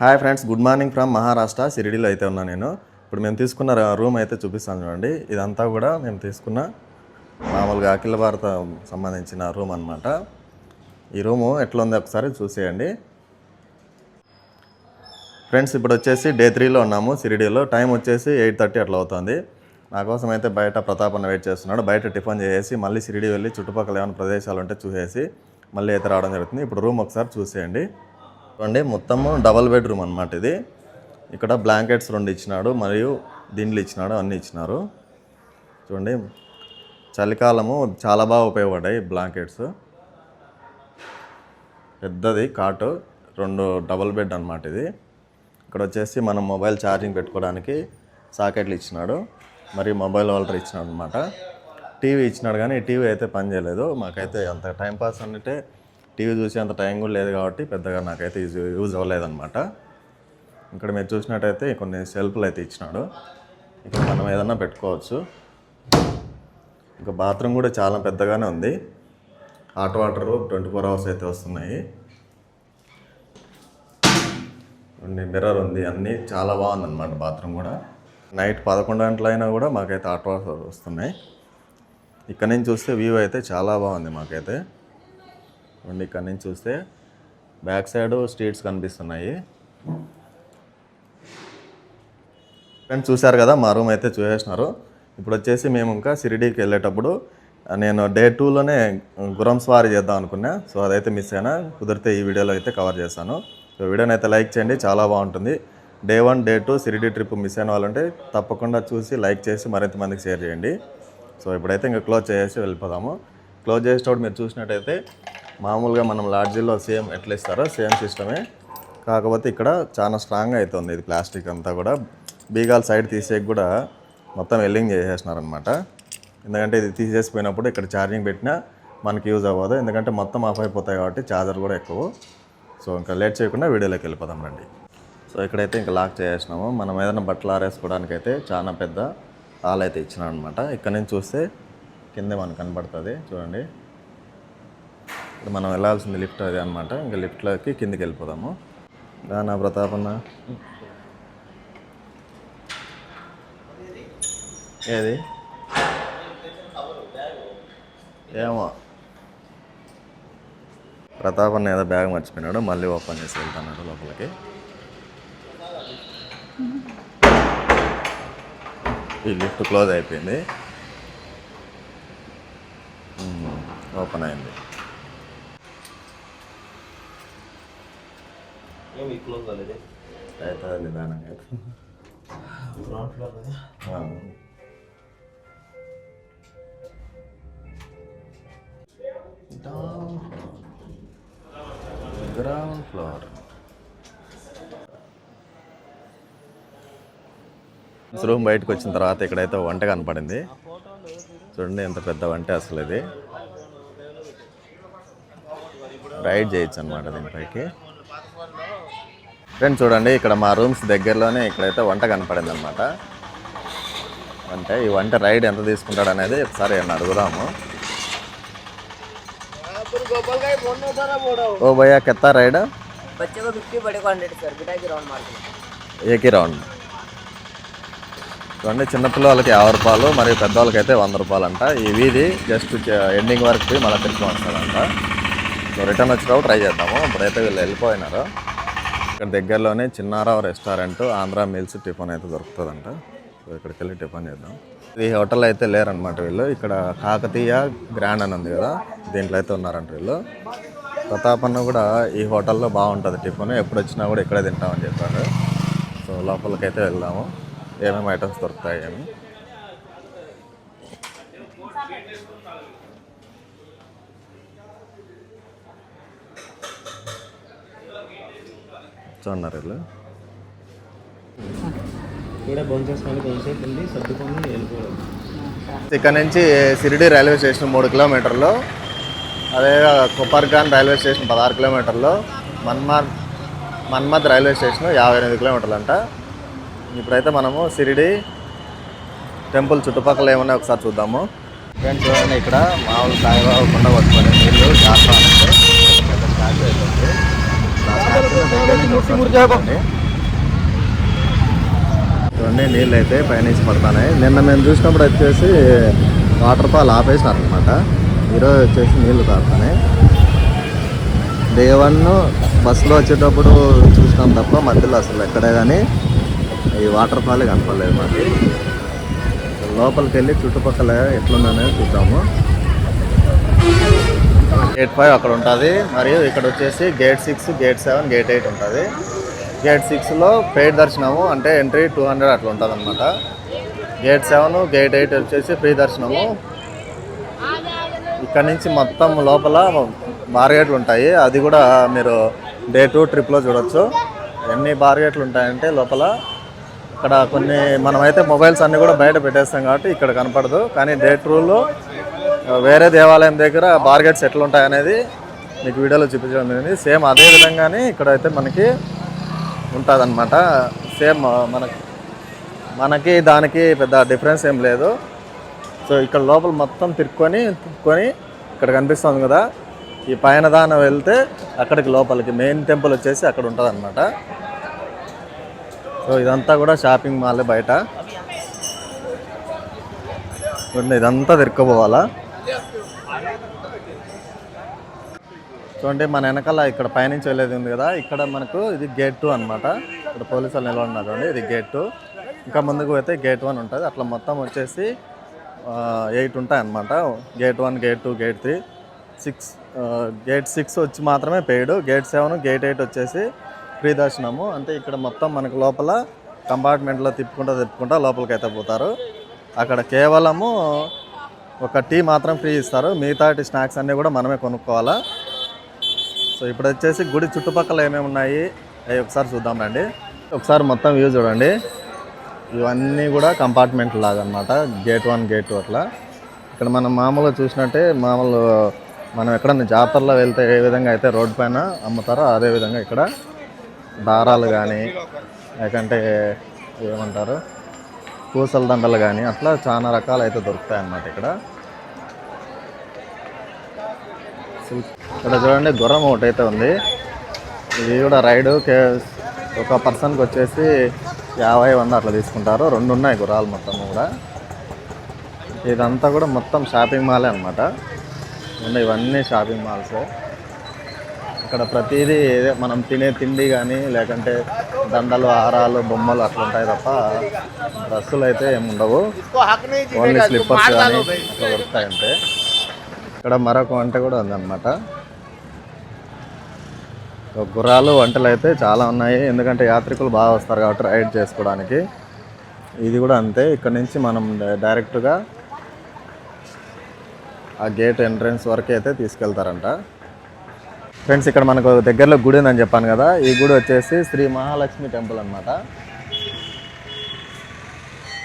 Hi friends good morning from Maharashtra షిరిడీలో అయితే ఉన్నా నేను. ఇప్పుడు మేము తీసుకున్న రూమ్ అయితే చూపిస్తాను చూడండి. ఇదంతా కూడా మేము తీసుకున్న మామూలుగా అఖిల భారత సంబంధించిన రూమ్ అన్నమాట. ఈ రూము ఎట్లా ఉంది ఒకసారి చూసేయండి. ఫ్రెండ్స్ ఇప్పుడు వచ్చేసి డే త్రీలో ఉన్నాము సిరిడీలో. టైం వచ్చేసి ఎయిట్ థర్టీ అట్లా అవుతుంది. నా కోసం అయితే బయట ప్రతాప్ అన్న వెయిట్ చేస్తున్నాడు. బయట టిఫిన్ చేసి మళ్ళీ షిరిడి వెళ్ళి చుట్టుపక్కల ఏమైనా ప్రదేశాలు ఉంటే చూసేసి మళ్ళీ అయితే రావడం జరుగుతుంది. ఇప్పుడు రూమ్ ఒకసారి చూసేయండి. చూడండి మొత్తము డబల్ బెడ్రూమ్ అనమాట ఇది. ఇక్కడ బ్లాంకెట్స్ రెండు ఇచ్చినాడు మరియు దిండ్లు ఇచ్చినాడు అన్నీ ఇచ్చినారు. చూడండి చలికాలము చాలా బాగా ఉపయోగపడ్డాయి బ్లాంకెట్స్. పెద్దది కాటు రెండు డబుల్ బెడ్ అనమాట ఇది. ఇక్కడ వచ్చేసి మనం మొబైల్ ఛార్జింగ్ పెట్టుకోవడానికి సాకెట్లు ఇచ్చినాడు మరి మొబైల్ హోల్డర్ ఇచ్చినాడు అనమాట టీవీ ఇచ్చినాడు కానీ టీవీ అయితే పని చేయలేదు. మాకైతే అంత టైంపాస్ అంటే టీవీ చూసే అంత టైం కూడా లేదు కాబట్టి పెద్దగా నాకైతే యూజ్ యూజ్ అవ్వలేదన్నమాట. ఇక్కడ మీరు చూసినట్టయితే కొన్ని సెల్ఫ్లు అయితే ఇచ్చినాడు. ఇక్కడ మనం ఏదన్నా పెట్టుకోవచ్చు. ఇంకా బాత్రూమ్ కూడా చాలా పెద్దగానే ఉంది. Hot water twenty four hours అయితే వస్తున్నాయి. కొన్ని మిర్రర్ ఉంది అన్నీ చాలా బాగుందన్నమాట బాత్రూమ్ కూడా. నైట్ పదకొండు గంటలైనా కూడా మాకైతే హాట్ వాటర్ వస్తున్నాయి. ఇక్కడ నుంచి చూస్తే వ్యూ అయితే చాలా బాగుంది మాకైతే. ఉండి ఇక్కడ నుంచి చూస్తే బ్యాక్ సైడ్ స్ట్రీట్స్ కనిపిస్తున్నాయి. ఫ్రెండ్స్ చూశారు కదా మా రూమ్ అయితే చూసేసినారు. ఇప్పుడు వచ్చేసి మేము ఇంకా షిరిడీకి వెళ్ళేటప్పుడు నేను డే టూలోనే గురం స్వారీ చేద్దాం అనుకున్నా. సో అదైతే మిస్ అయినా కుదిరితే ఈ వీడియోలో అయితే కవర్ చేశాను సో వీడియోని అయితే లైక్ చేయండి చాలా బాగుంటుంది. Day one day two Shirdi trip miss అయిన వాళ్ళంటే తప్పకుండా చూసి లైక్ చేసి మరింత మందికి షేర్ చేయండి. సో ఇప్పుడైతే ఇంకా క్లోజ్ చేసేసి వెళ్ళిపోదాము. క్లోజ్ చేసేటప్పుడు మీరు చూసినట్టయితే మామూలుగా మనం లాడ్జీలో సేమ్ ఎట్లా ఇస్తారో సేమ్ సిస్టమే. కాకపోతే ఇక్కడ చాలా స్ట్రాంగ్ అవుతుంది ఇది ప్లాస్టిక్ అంతా కూడా. బీగాల్ సైడ్ తీసేకి కూడా మొత్తం వెల్లింగ్ చేసేసినారనమాట ఎందుకంటే ఇది తీసేసిపోయినప్పుడు ఇక్కడ ఛార్జింగ్ పెట్టినా మనకి యూజ్ అవ్వదు. ఎందుకంటే మొత్తం ఆఫ్ అయిపోతాయి కాబట్టి ఛార్జర్ కూడా ఎక్కువ. సో ఇంకా లేట్ చేయకుండా వీడియోలోకి వెళ్ళిపోదాం రండి. సో ఇక్కడైతే ఇంకా లాక్ చేసేసినాము. మనం ఏదైనా బట్టలు ఆరేసుకోవడానికి అయితే చాలా పెద్ద హాల్ అయితే ఇచ్చినాం అనమాట ఇక్కడ నుంచి చూస్తే కింద మనకు కనబడుతుంది. చూడండి. ఇప్పుడు మనం వెళ్ళాల్సింది లిఫ్ట్ అది అనమాట ఇంకా లిఫ్ట్లోకి కిందికి వెళ్ళిపోదాము. రానా ప్రతాపన్న. ఏది? ఏమో. ప్రతాపన్న ఏదో బ్యాగ్ మర్చిపోయినాడు మళ్ళీ ఓపెన్ చేసి వెళ్తున్నాడు లోపలికి. ఈ లిఫ్ట్ క్లోజ్ అయిపోయింది. ఓపెన్ అయింది. కాలేదు అవుతుంది నిదానంగా గ్రౌండ్ ఫ్లోర్ కదా. రూమ్ బయటకు వచ్చిన తర్వాత ఇక్కడైతే వంట కనపడింది. చూడండి ఎంత పెద్ద వంట అసలు ఇది. రైడ్ చేయొచ్చు అనమాట దీనిపైకి ఫ్రెండ్ చూడండి ఇక్కడ మా రూమ్స్ దగ్గరలోనే ఇక్కడైతే వంట కనపడింది అనమాట అంటే ఈ వంట రైడ్ ఎంత తీసుకుంటాడు అనేది ఒకసారి అడుగుదాము. ఓ భయ్యా కెత్త రైడ్? ఏకీ రౌండ్. చూడండి చిన్నపిల్లలకి యాభై రూపాయలు మరియు పెద్దవాళ్ళకి అయితే వంద రూపాయలు అంట ఈ వీధి జస్ట్ ఎండింగ్ వరకు మళ్ళీ తిరిగి వస్తాడంట. సో రిటర్న్ వచ్చినప్పుడు ట్రై చేద్దాము. ఇప్పుడైతే వీళ్ళు వెళ్ళిపోయినారు. ఇక్కడ దగ్గరలోనే Chinnarao restaurant Andhra meals tiffin అయితే దొరుకుతుందంట. సో ఇక్కడికి వెళ్ళి టిఫిన్ చేద్దాం. ఈ హోటల్ అయితే లేరనమాట వీళ్ళు. ఇక్కడ కాకతీయ గ్రాండ్ అని ఉంది కదా దీంట్లో అయితే ఉన్నారంట వీళ్ళు. ప్రతాపన్న కూడా ఈ హోటల్లో బాగుంటుంది టిఫిన్. ఎప్పుడు వచ్చినా కూడా ఇక్కడే తింటామని చెప్పారు. సో లోపలికైతే వెళ్దాము. ఏమేమి ఐటమ్స్ దొరుకుతాయి అని. చూడన్నారు వీళ్ళు. కూడా కొంచెంసేపు వెళ్ళి సర్దుకొని వెళ్ళిపోవడం. ఇక్కడ నుంచి సిరిడి రైల్వే స్టేషన్ మూడు కిలోమీటర్లు అదే కొప్పర్గాన్ రైల్వే స్టేషన్ పదహారు కిలోమీటర్లు మన్మార్ మన్మద్ రైల్వే స్టేషన్ యాభై ఎనిమిది కిలోమీటర్లు అంట ఇప్పుడైతే మనము సిరిడి టెంపుల్ చుట్టుపక్కల ఏమన్నా ఒకసారి చూద్దాము. ఫ్రెండ్స్ చూడండి ఇక్కడ మామూలు సాయిబాబా కొండ పట్టుకొని నీళ్ళు జాతర చూడండి నీళ్ళు అయితే పైనుంచి పడుతున్నాయి. నిన్న మేము చూసినప్పుడు వచ్చేసి వాటర్ ఫాల్ ఆపేసినారు అనమాట ఈరోజు వచ్చేసి నీళ్ళు తాగుతున్నాయి. దేవన్ను బస్సులో వచ్చేటప్పుడు చూసినాం తప్ప మధ్యలో అసలు ఎక్కడే కానీ ఈ వాటర్ ఫాల్ కనపడలేదు మాకు. లోపలికి వెళ్ళి చుట్టుపక్కల ఎట్లుందనేది చూద్దాము. గేట్ ఫైవ్ అక్కడ ఉంటుంది. మరియు ఇక్కడ వచ్చేసి gate six gate seven gate eight ఉంటుంది. గేట్ సిక్స్లో పెయిడ్ దర్శనము అంటే ఎంట్రీ టూ హండ్రెడ్ అట్లా ఉంటుంది అనమాట గేట్ సెవెన్ గేట్ ఎయిట్ వచ్చేసి ఫ్రీ దర్శనము. ఇక్కడ నుంచి మొత్తం లోపల బార్గేట్లు ఉంటాయి. అది కూడా మీరు డే టూ ట్రిప్లో చూడొచ్చు. ఎన్ని బార్గేట్లు ఉంటాయంటే లోపల ఇక్కడ కొన్ని మనమైతే మొబైల్స్ అన్నీ కూడా బయట పెట్టేస్తాం కాబట్టి ఇక్కడ కనపడదు. కానీ డే టూలో వేరే దేవాలయం దగ్గర బార్గెట్స్ ఎట్లుంటాయి అనేది మీకు వీడియోలో చూపించడం జరిగింది. సేమ్ అదే విధంగానే ఇక్కడ అయితే మనకి ఉంటుందన్నమాట. సేమ్ మనకి మనకి దానికి పెద్ద డిఫరెన్స్ ఏం లేదు. సో ఇక్కడ లోపల మొత్తం తిరుక్కొని తిరుక్కొని ఇక్కడ కనిపిస్తుంది కదా. ఈ పైన దాన వెళ్తే అక్కడికి లోపలికి మెయిన్ టెంపుల్ వచ్చేసి అక్కడ ఉంటుంది అనమాట సో ఇదంతా కూడా షాపింగ్ మాల్ బయట. ఇదంతా తిరుక్కోపోవాలా? చూడండి మన వెనకాల ఇక్కడ పైనుంచి వెళ్ళేది ఉంది కదా ఇక్కడ మనకు ఇది గేట్ టూ అనమాట ఇక్కడ పోలీసులు నిలబడినారు చూడండి ఇది గేట్ టూ ఇంకా ముందుకు పోతే గేట్ వన్ ఉంటుంది. అట్లా మొత్తం వచ్చేసి ఎయిట్ ఉంటాయి అనమాట gate one gate two gate three six gate six వచ్చి మాత్రమే paid gate seven gate eight వచ్చేసి ఫ్రీ దర్శనము. అంటే ఇక్కడ మొత్తం మనకు లోపల కంపార్ట్మెంట్లో తిప్పుకుంటా తిప్పుకుంటా లోపలికి అయితే పోతారు. అక్కడ కేవలము ఒక టీ మాత్రం ఫ్రీ ఇస్తారు. మిగతా స్నాక్స్ అన్నీ కూడా మనమే కొనుక్కోవాలా. సో ఇప్పుడు వచ్చేసి గుడి చుట్టుపక్కల ఏమేమి ఉన్నాయి అవి ఒకసారి చూద్దాం రండి. ఒకసారి మొత్తం వ్యూ చూడండి. ఇవన్నీ కూడా కంపార్ట్మెంట్ లాగా అనమాట గేట్ వన్ గేట్ టూ అట్లా. ఇక్కడ మనం మామూలుగా చూసినట్టే మామూలు మనం ఎక్కడన్నా జాతరలో వెళ్తే ఏ విధంగా అయితే రోడ్ పైన అమ్ముతారో అదే విధంగా ఇక్కడ దారాలు కానీ లేకంటే ఏమంటారు పూసల దండలు కానీ అట్లా చాలా రకాలు అయితే దొరుకుతాయి అన్నమాట ఇక్కడ. ఇక్కడ చూడండి గుర్రం ఒకటి అయితే ఉంది. ఇది కూడా రైడు కే ఒక పర్సన్కి వచ్చేసి యాభై వంద అట్లా తీసుకుంటారు. రెండు ఉన్నాయి గుర్రాలు మొత్తం కూడా. ఇదంతా కూడా మొత్తం షాపింగ్ మాలే అనమాట ఇవన్నీ షాపింగ్ మాల్స్. ఇక్కడ ప్రతిదీ ఏదే మనం తినే తిండి కానీ లేకంటే దండలు హారాలు బొమ్మలు అట్లా ఉంటాయి తప్ప డ్రెస్సులు అయితే ఏమి ఉండవు ఓన్లీ స్లిప్పర్స్ కానీ అట్లా దొరుకుతాయి అంతే ఇక్కడ మరొక వంట కూడా ఉందన్నమాట. గుర్రాలు వంటలు అయితే చాలా ఉన్నాయి. ఎందుకంటే యాత్రికులు బాగా వస్తారు కాబట్టి రైడ్ చేసుకోవడానికి. ఇది కూడా అంతే. ఇక్కడ నుంచి మనం డైరెక్ట్గా ఆ గేట్ ఎంట్రన్స్ వరకు అయితే తీసుకెళ్తారంట. ఫ్రెండ్స్ ఇక్కడ మనకు దగ్గరలో గుడి ఉందని చెప్పాను కదా. ఈ గుడి వచ్చేసి శ్రీ మహాలక్ష్మి టెంపుల్ అన్నమాట.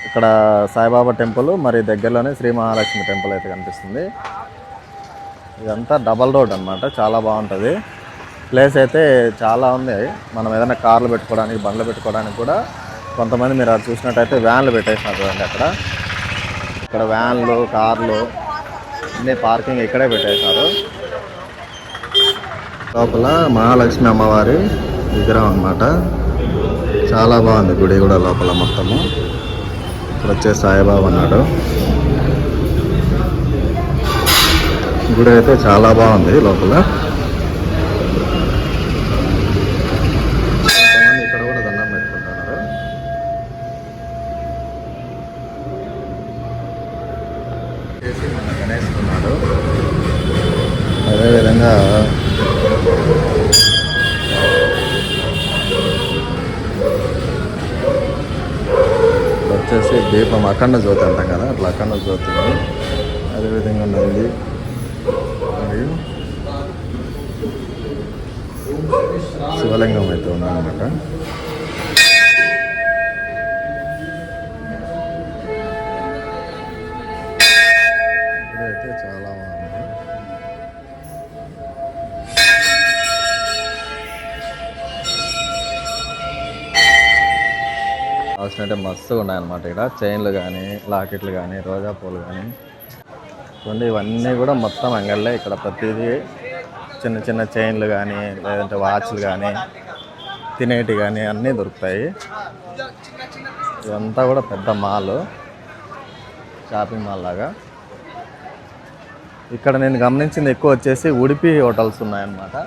ఇక్కడ సాయిబాబా టెంపుల్ మరి దగ్గరలోనే శ్రీ మహాలక్ష్మి టెంపుల్ అయితే కనిపిస్తుంది. ఇదంతా డబల్ రోడ్ అన్నమాట చాలా బాగుంటుంది. ప్లేస్ అయితే చాలా ఉంది. మనం ఏదైనా కార్లు పెట్టుకోవడానికి బండ్లు పెట్టుకోవడానికి కూడా కొంతమంది మీరు అది చూసినట్టయితే వ్యాన్లు పెట్టేసినారు చూడండి అక్కడ. ఇక్కడ వ్యాన్లు కార్లు అన్ని పార్కింగ్ ఇక్కడే పెట్టేశారు లోపల మహాలక్ష్మి అమ్మవారి విగ్రహం అన్నమాట. చాలా బాగుంది గుడి కూడా లోపల మొత్తము. ఇక్కడ వచ్చే సాయిబాబు అన్నాడు గుడి అయితే చాలా బాగుంది లోపల. ఇక్కడ కూడా దండం పెట్టుకుంటున్నారు. చేసి మన గణేష్ ఉన్నాడు. అదేవిధంగా వచ్చేసి దీపం అఖండ జ్యోతి అంటాం కదా అట్లా అఖండ జ్యోతి ఉంది అదేవిధంగా నంది మరియు శివలింగం అయితే ఉందన్నమాట. ఇక్కడైతే చాలా బాగుంది. కావాల్సినట్టే మస్తుగా ఉన్నాయన్నమాట ఇక్కడ. చైన్లు కానీ లాకెట్లు కానీ రోజా పూలు కానీ ఇవన్నీ కూడా మొత్తం అంగళ్ళే ఇక్కడ ప్రతిదీ చిన్న చిన్న చైన్లు కానీ లేదంటే వాచ్లు కానీ తినేటి కానీ అన్నీ దొరుకుతాయి. ఇదంతా కూడా పెద్ద మాల్ షాపింగ్ మాల్ లాగా. ఇక్కడ నేను గమనించింది ఎక్కువ వచ్చేసి ఉడిపి హోటల్స్ ఉన్నాయన్నమాట.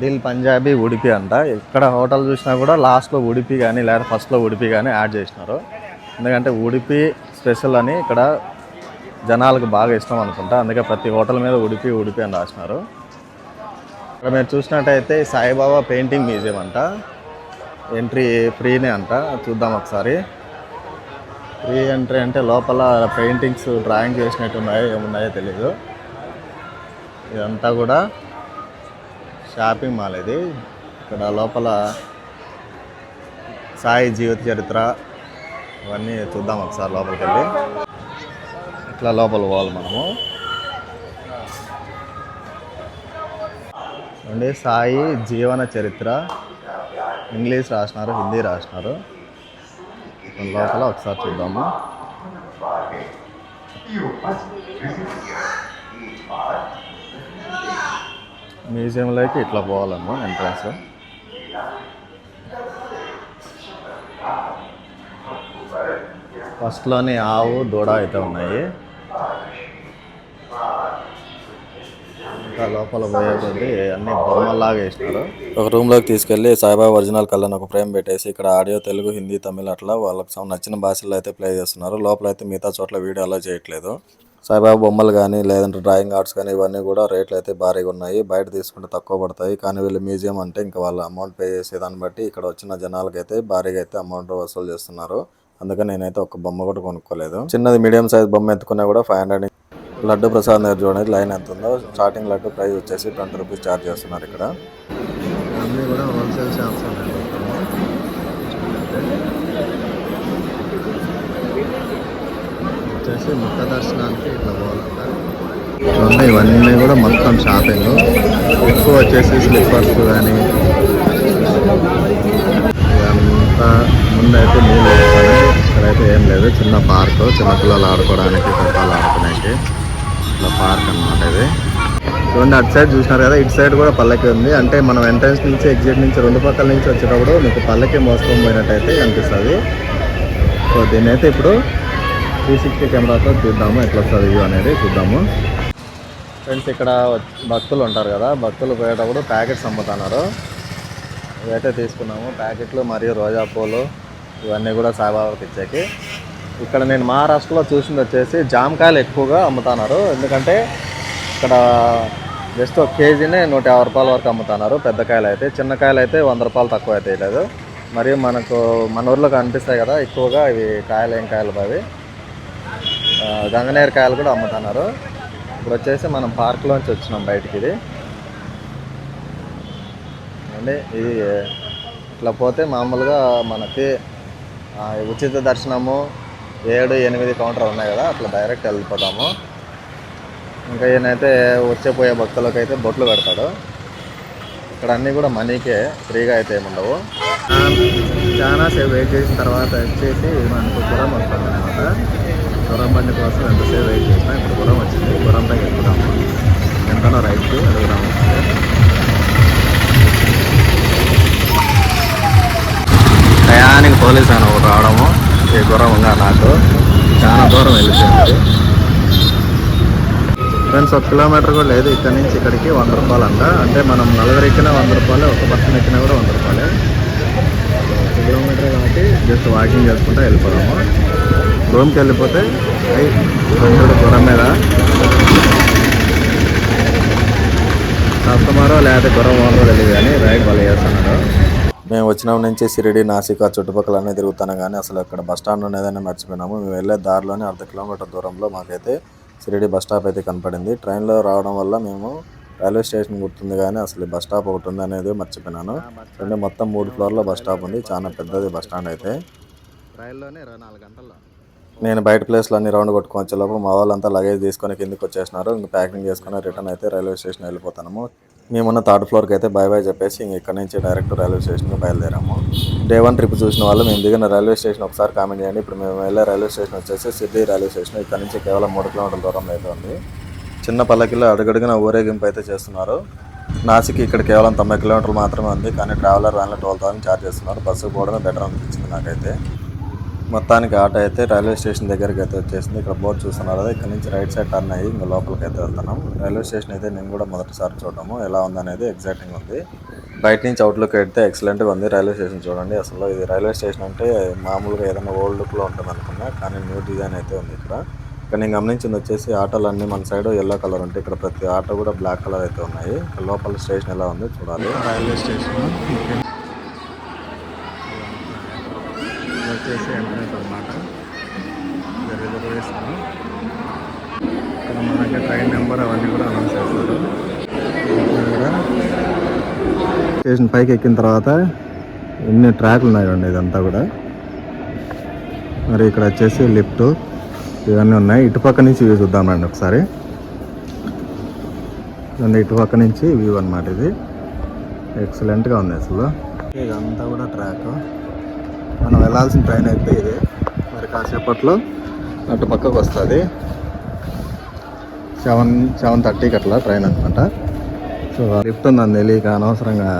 దిల్ పంజాబీ ఉడిపి అంట. ఇక్కడ హోటల్ చూసినా కూడా లాస్ట్లో ఉడిపి కానీ లేదా ఫస్ట్లో ఉడిపి కానీ యాడ్ చేసినారు. ఎందుకంటే ఉడిపి స్పెషల్ అని ఇక్కడ జనాలకు బాగా ఇష్టం అనుకుంటా. అందుకే ప్రతి హోటల్ మీద ఉడిపి ఉడిపి అని రాసినారు. ఇక్కడ మీరు చూసినట్టయితే సాయిబాబా పెయింటింగ్ మ్యూజియం అంట. ఎంట్రీ ఫ్రీనే అంట. చూద్దాం ఒకసారి. ఫ్రీ ఎంట్రీ అంటే లోపల పెయింటింగ్స్ డ్రాయింగ్ చేసినట్టు ఉన్నాయో ఏమున్నాయో తెలీదు. ఇదంతా కూడా షాపింగ్ మాల్ ఇది. ఇక్కడ లోపల సాయి జీవిత చరిత్ర ఇవన్నీ చూద్దాం ఒకసారి లోపలికి వెళ్ళి ఇట్లా లోపల పోవాలి మనము. అండి సాయి జీవన చరిత్ర. ఇంగ్లీష్ రాసినారు హిందీ రాసినారు. లోపల ఒకసారి చూద్దాము. మ్యూజియంలోకి ఇట్లా పోవాలమ్మా ఎంట్రన్స్. ఫస్ట్లోని ఆవు దూడ అయితే ఉన్నాయి. ఇంకా లోపల పోయేటువంటి అన్ని బొమ్మల్లాగా వేసినారు ఒక రూమ్లోకి తీసుకెళ్ళి సాయిబాబా ఒరిజినల్ కళ్ళని ఒక ఫ్రేమ్ పెట్టేసి ఇక్కడ ఆడియో తెలుగు హిందీ తమిళ అట్లా వాళ్ళకి నచ్చిన భాషల్లో అయితే ప్లే చేస్తున్నారు. లోపల అయితే మిగతా చోట్ల వీడియో అలా చేయట్లేదు. సాయిబాబా బొమ్మలు కానీ లేదంటే డ్రాయింగ్ ఆర్ట్స్ కానీ ఇవన్నీ కూడా రేట్లు అయితే భారీగా ఉన్నాయి. బయట తీసుకుంటే తక్కువ పడతాయి. కానీ వీళ్ళు మ్యూజియం అంటే ఇంకా వాళ్ళ అమౌంట్ పే చేసే దాన్ని బట్టి ఇక్కడ వచ్చిన జనాలకైతే భారీగా అయితే అమౌంట్ వసూలు చేస్తున్నారు. అందుకని నేనైతే ఒక బొమ్మ కూడా కొనుక్కోలేదు. చిన్నది మీడియం సైజ్ బొమ్మ ఎత్తుకున్నా కూడా ఫైవ్ హండ్రెడ్ లడ్డు ప్రసాద్ దగ్గర చూడండి లైన్ ఎంత ఉందో. స్టార్టింగ్ లడ్డు ప్రైస్ వచ్చేసి ట్వంటీ రూపీస్ ఛార్జ్ చేస్తున్నారు ఇక్కడ. అన్నీ కూడా హోల్సేల్ షాప్స్ వచ్చేసి ముఖ దర్శనానికి ఇట్లా పోవాలంట. చూడండి ఇవన్నీ కూడా మొత్తం షాపింగ్. ఎక్కువ వచ్చేసి స్లిప్పర్స్ కానీ ఇదంతా ముందైతే నీళ్ళు ఇక్కడైతే ఏం లేదు చిన్న పార్క్ చిన్నపిల్లలు ఆడుకోవడానికి పెద్దలు ఇట్లా పార్క్ అనమాట ఇది. చూడండి అటు సైడ్ చూసినారు కదా ఇటు సైడ్ కూడా పల్లకి ఉంది. అంటే మనం ఎంట్రన్స్ నుంచి ఎగ్జిట్ నుంచి రెండు పక్కల నుంచి వచ్చేటప్పుడు మీకు పల్లకి మోసుకొని పోయినట్టయితే కనిపిస్తుంది. సో దీన్ని అయితే ఇప్పుడు త్రీ సిక్స్టీ కెమెరాతో చూద్దాము ఎట్లా వస్తుంది వ్యూ అనేది చూద్దాము. ఫ్రెండ్స్ ఇక్కడ భక్తులు ఉంటారు కదా భక్తులు పోయేటప్పుడు ప్యాకెట్స్ అమ్ముతున్నారు. ఇవైతే తీసుకున్నాము ప్యాకెట్లు మరియు రోజా పూలు ఇవన్నీ కూడా సాయిబాబాకి ఇచ్చాకి. ఇక్కడ నేను మహారాష్ట్రలో చూసింది వచ్చేసి జామకాయలు ఎక్కువగా అమ్ముతున్నారు. ఎందుకంటే ఇక్కడ జస్ట్ ఒక కేజీనే నూట యాభై రూపాయల వరకు అమ్ముతున్నారు. పెద్ద కాయలు అయితే చిన్న కాయలు అయితే వంద రూపాయలు తక్కువ అయితే లేదు. మరియు మనకు మన ఊర్లో కనిపిస్తాయి కదా ఎక్కువగా ఇవి కాయలు ఏం కాయలు అవి. ఆ, గంగనేరు కాయలు కూడా అమ్ముతున్నారు. ఇప్పుడు వచ్చేసి మనం పార్క్లోంచి వచ్చినాం బయటికి ఇది. అండి ఇది ఇట్లా పోతే మామూలుగా మనకి ఉచిత దర్శనము ఏడు ఎనిమిది కౌంటర్ ఉన్నాయి కదా అట్లా డైరెక్ట్ వెళ్ళిపోతాము. ఇంకా ఈయనైతే వచ్చే పోయే భక్తులకు అయితే బొట్లు పెడతాడు. ఇక్కడ అన్నీ కూడా మనీకే ఫ్రీగా అయితే ఏముండవు. చాలా సేపు వెయిట్ చేసిన తర్వాత వచ్చేసి మనకు గురం వస్తుంది అనమాట. గురం బండి కోసం ఎంతసేపు వెయిట్ చేసినా ఇప్పుడు గురం వచ్చింది. గురం పైకి ఎక్కుదాము ఎంతనో రైట్కి అడుగుదాము టయానికి పోలీస్ అని ఒకటి రావడము. ఈ దూరంగా నాకు చాలా దూరం వెళ్ళిపోయింది. ఫ్రెండ్స్ ఒక కిలోమీటర్ కూడా లేదు. ఇక్కడ నుంచి ఇక్కడికి వంద రూపాయలు అంట. అంటే మనం నలుగురు ఎక్కినా వంద రూపాయలు ఒక పర్సన్ ఎక్కినా కూడా వంద రూపాయలే. కిలోమీటర్ కాబట్టి జస్ట్ వాకింగ్ చేసుకుంటూ వెళ్ళిపోదాము. రూమ్కి వెళ్ళిపోతే హండ్రెడ్ గుర్రం మీద. కస్టమరో లేకపోతే గుర్రం ఓనరో తెలియదు కానీ రైడ్ వాళ్ళు చేస్తున్నారు. మేము వచ్చిన నుంచి సిరిడి నాసిక్ ఆ చుట్టుపక్కల అన్నీ తిరుగుతాను కానీ అసలు ఇక్కడ బస్ స్టాండ్ అనేదాన్ని మర్చిపోయినాము. మేము వెళ్ళే దారిలోనే అర్ధ కిలోమీటర్ దూరంలో మాకైతే సిరిడి బస్ స్టాప్ అయితే కనపడింది. ట్రైన్లో రావడం వల్ల మేము రైల్వే స్టేషన్ గుర్తుంది కానీ అసలు బస్ స్టాప్ ఒకటి ఉంది అనేది మర్చిపోయినాను. రెండు మొత్తం మూడు ఫ్లోర్లో బస్ స్టాప్ ఉంది చాలా పెద్దది బస్ స్టాండ్ అయితే. రైల్లోనే ఇరవై నాలుగు గంటల్లో. నేను బయట ప్లేస్లో అన్ని రౌండ్ కొట్టుకొని వచ్చే లోపు మా వాళ్ళంతా లగేజ్ తీసుకొని కిందికి వచ్చేసినారు ఇంక ప్యాకింగ్ చేసుకొని రిటర్న్ అయితే రైల్వే స్టేషన్ వెళ్ళిపోతాము మేమున్న థర్డ్ ఫ్లోర్కి అయితే బాయ్ బాయ్ చెప్పేసి ఇంక ఇక్కడ నుంచి డైరెక్ట్ రైల్వే స్టేషన్కి బయలుదేరాము. డే వన్ ట్రిప్ చూసిన వాళ్ళు మేము దిగిన రైల్వే స్టేషన్ ఒకసారి కామెంట్ చేయండి. ఇప్పుడు మేము వెళ్ళే రైల్వే స్టేషన్ వచ్చేసి సిద్ధి రైల్వే స్టేషన్. ఇక్కడ నుంచి కేవలం మూడు కిలోమీటర్ల దూరంలో అయితే ఉంది. చిన్న పల్లకిలో అడుగడుగున ఊరేగింపు అయితే చేస్తున్నారు. నాసిక్ ఇక్కడ కేవలం తొంభై కిలోమీటర్లు మాత్రమే ఉంది. కానీ ట్రావెలర్ వ్యాన్లో ట్వెల్వ్ థౌసండ్ ఛార్జ్ చేస్తున్నారు. బస్సు పోవడమే బెటర్ అనిపించింది నాకైతే. మొత్తానికి ఆటో అయితే రైల్వే స్టేషన్ దగ్గరికి అయితే వచ్చేసింది. ఇక్కడ బోర్డు చూస్తున్నారు కదా ఇక్కడ నుంచి రైట్ సైడ్ టర్న్ అయ్యి ఇంకా లోపలికి అయితే వెళ్తున్నాం. రైల్వే స్టేషన్ అయితే నేను కూడా మొదటిసారి చూడటము ఎలా ఉందనేది ఎగ్జైటింగ్ ఉంది. బయట నుంచి అవుట్లుక్ అయితే ఎక్సలెంట్గా ఉంది రైల్వే స్టేషన్ చూడండి. అసలు ఇది రైల్వే స్టేషన్ అంటే మామూలుగా ఏదైనా ఓల్డ్ లుక్లో ఉంటుంది అనుకున్నా కానీ న్యూ డిజైన్ అయితే ఉంది ఇక్కడ. ఇక్కడ నేను గమనించింది వచ్చేసి ఆటోలన్నీ మన సైడ్ ఎల్లో కలర్ ఉంటాయి. ఇక్కడ ప్రతి ఆటో కూడా బ్లాక్ కలర్ అయితే ఉన్నాయి. లోపల స్టేషన్ ఎలా ఉంది చూడాలి. Railway station. వచ్చేసి నెంబర్ అవన్నీ కూడా అనౌన్స్ చేస్తారు. స్టేషన్ పైకి ఎక్కిన తర్వాత ఎన్ని ట్రాక్లు ఉన్నాయండి ఇదంతా కూడా. మరి ఇక్కడ వచ్చేసి లిఫ్ట్ ఇవన్నీ ఉన్నాయి. ఇటుపక్క నుంచి వ్యూ చూద్దామండి ఒకసారి. ఇటుపక్క నుంచి వ్యూ అనమాట ఇది. ఎక్సలెంట్గా ఉంది అసలు. ఇదంతా కూడా ట్రాక్. మనం వెళ్ళాల్సిన ట్రైన్ అయితే ఇది. మరి కాసేపట్లో అటు పక్కకు వస్తుంది. సెవెన్ సెవెన్ థర్టీకి అట్లా ట్రైన్ అనమాట సో లిఫ్ట్ ఉందని తెలియక అనవసరంగా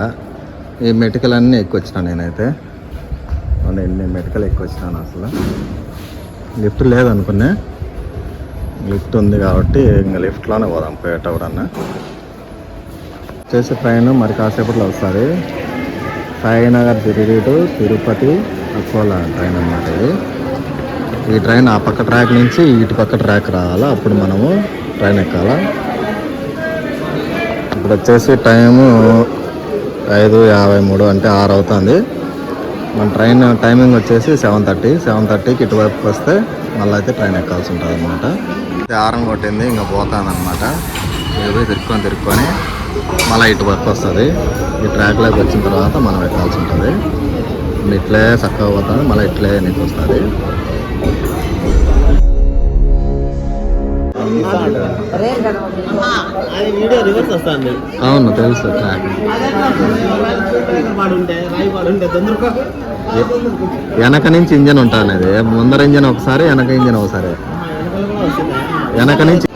ఈ మెటికల్ అన్నీ ఎక్కొచ్చినా నేనైతే. అవును, ఎన్ని మెటికల్ ఎక్కొచ్చినాను అసలు. లిఫ్ట్ లేదనుకున్నా లిఫ్ట్ ఉంది కాబట్టి ఇంకా లిఫ్ట్లోనే పోదాం పోయేటప్పుడన్నా వచ్చేసి ట్రైన్ మరి కాసేపట్లో వస్తుంది. సాయినగర్ తిరిగి టు తిరుపతి అకోలా ట్రైన్ అన్నమాట ఇది. ఈ ట్రైన్ ఆ పక్క ట్రాక్ నుంచి ఇటు పక్క ట్రాక్ రావాలా? అప్పుడు మనము ట్రైన్ ఎక్కాలా? ఇప్పుడు వచ్చేసి టైము ఐదు యాభై మూడు అంటే ఆరు అవుతుంది. మన ట్రైన్ టైమింగ్ వచ్చేసి సెవెన్ థర్టీ. సెవెన్ థర్టీకి ఇటువైపుకి వస్తే మళ్ళీ అయితే ట్రైన్ ఎక్కాల్సి ఉంటుంది అనమాట ఆరం కొట్టింది ఇంకా పోతానమాట ఏదో తిరుక్కొని తిరుక్కొని మళ్ళీ ఇటు వస్తుంది. ఈ ట్రాక్లోకి వచ్చిన తర్వాత మనం ఎక్కాల్సి ఉంటుంది. ఇట్లే చక్కగా పోతుంది మళ్ళీ ఇట్లే నీకు వస్తుంది. అవును తెలుసు వెనక నుంచి ఇంజన్ ఉంటుంది ముందర ఇంజన్ ఒకసారి వెనక ఇంజన్ ఒకసారి. వెనక నుంచి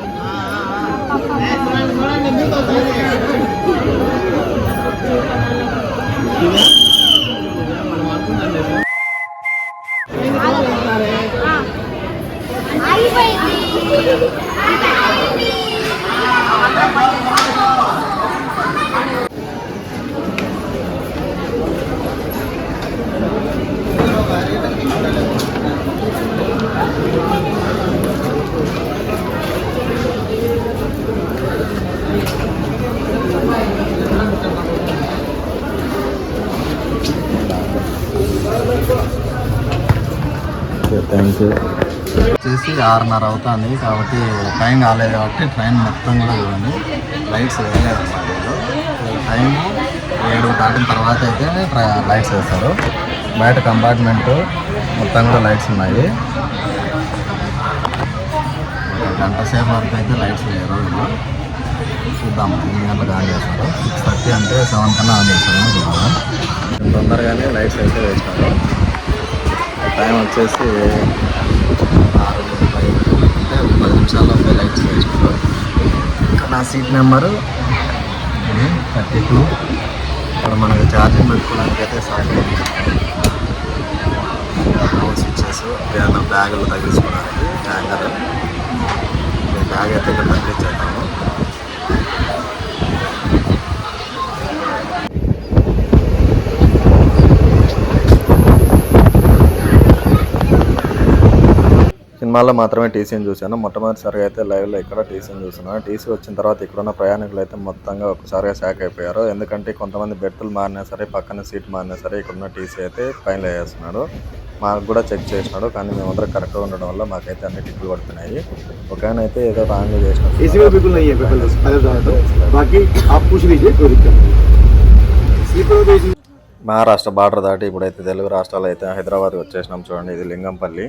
థ్యాంక్ యూ వచ్చేసి ఆరున్నర అవుతుంది కాబట్టి టైం కాలేదు కాబట్టి ట్రైన్ మొత్తం కూడా చూడండి. లైట్స్ వేయలేదు టైం ఏడు దాటిన తర్వాత అయితే లైట్స్ వేస్తారు. బయట కంపార్ట్మెంట్ మొత్తం కూడా లైట్స్ ఉన్నాయి. గంట సేపు వరకు అయితే లైట్స్ వేయరు చూద్దాం ఎన్ని గంటలకు ఆన్ చేస్తారు. సిక్స్ థర్టీ అంటే సెవెన్ కన్నా ఆన్ చేస్తారు. చూద్దాం. తొందరగానే లైట్స్ అయితే వేస్తారు. టైం వచ్చేసి ఆరు ముప్పై అంటే పది నిమిషాల్లో ఫైవ్ లైట్స్ ఇంకా నా సీట్ నెంబరు థర్టీ టూ. ఇక్కడ మనకి ఛార్జింగ్ పెట్టుకోవడానికి అయితే సాధ్యం స్విచ్చెస్ ఏదైనా బ్యాగులు తగ్గించుకోవడానికి హ్యాంగర్. బ్యాగ్ అయితే ఇక్కడ తగ్గించేద్దాము సినిమాలో మాత్రమే టీసీని చూశాను. మొట్టమొదటిసారిగా అయితే లైవ్లో ఇక్కడ టీసీని చూస్తున్నాను. టీసీ వచ్చిన తర్వాత ఇక్కడున్న ప్రయాణికులు అయితే మొత్తంగా ఒకసారిగా షాక్ అయిపోయారు. ఎందుకంటే కొంతమంది బెర్తులు మారినా సరే పక్కన సీట్ మారినా సరే ఇక్కడున్న టీసీ అయితే ఫైనల్ వేస్తున్నాడు మాకు కూడా చెక్ చేసినాడు కానీ మేమందరం కరెక్ట్గా ఉండడం వల్ల మాకైతే అన్ని టిక్కులు పడుతున్నాయి. ఒక ఆయన అయితే ఏదో రాంగ్ చేసినాం మహారాష్ట్ర బార్డర్ దాటి ఇప్పుడైతే తెలుగు రాష్ట్రాలు అయితే హైదరాబాద్ వచ్చేసినాం చూడండి. ఇది లింగంపల్లి.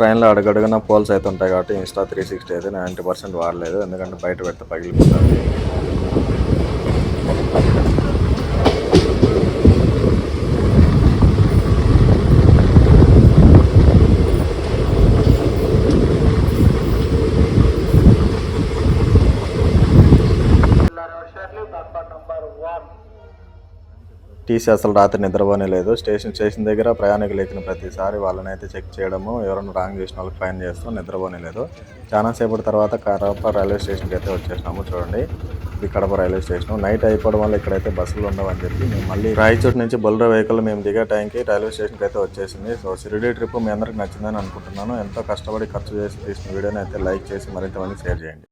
ట్రైన్లో అడుగడుగున పోల్స్ అయితే ఉంటాయి కాబట్టి ఇన్స్టా త్రీ సిక్స్టీ అయితే నైంటీ పర్సెంట్ వాడలేదు. ఎందుకంటే బయట పెడితే పగిలిపోతుంది. టీసీ అసలు రాత్రి నిద్రపోనే లేదు. స్టేషన్ స్టేషన్ దగ్గర ప్రయాణికులు ఎక్కిన ప్రతిసారి వాళ్ళని అయితే చెక్ చేయడము ఎవరైనా రాంగ్ చేసిన వాళ్ళకి ఫైన్ చేస్తాం నిద్రపోనే లేదు. చాలాసేపటి తర్వాత కడప రైల్వే స్టేషన్కి అయితే వచ్చేసినాము. చూడండి ఇది కడప రైల్వే స్టేషన్. నైట్ అయిపోవడం వల్ల ఇక్కడైతే బస్సులు ఉండవని చెప్పి మేము మళ్ళీ రాయచోటి నుంచి బొల్లర వెహికల్ మేము దిగే టైంకి రైల్వే స్టేషన్కి అయితే వచ్చేసింది. సో షిరిడి ట్రిప్ మీ అందరికి నచ్చిందని అనుకుంటున్నాను. ఎంతో కష్టపడి ఖర్చు చేసి తీసిన వీడియోని అయితే లైక్ చేసి మరింత మంది షేర్ చేయండి.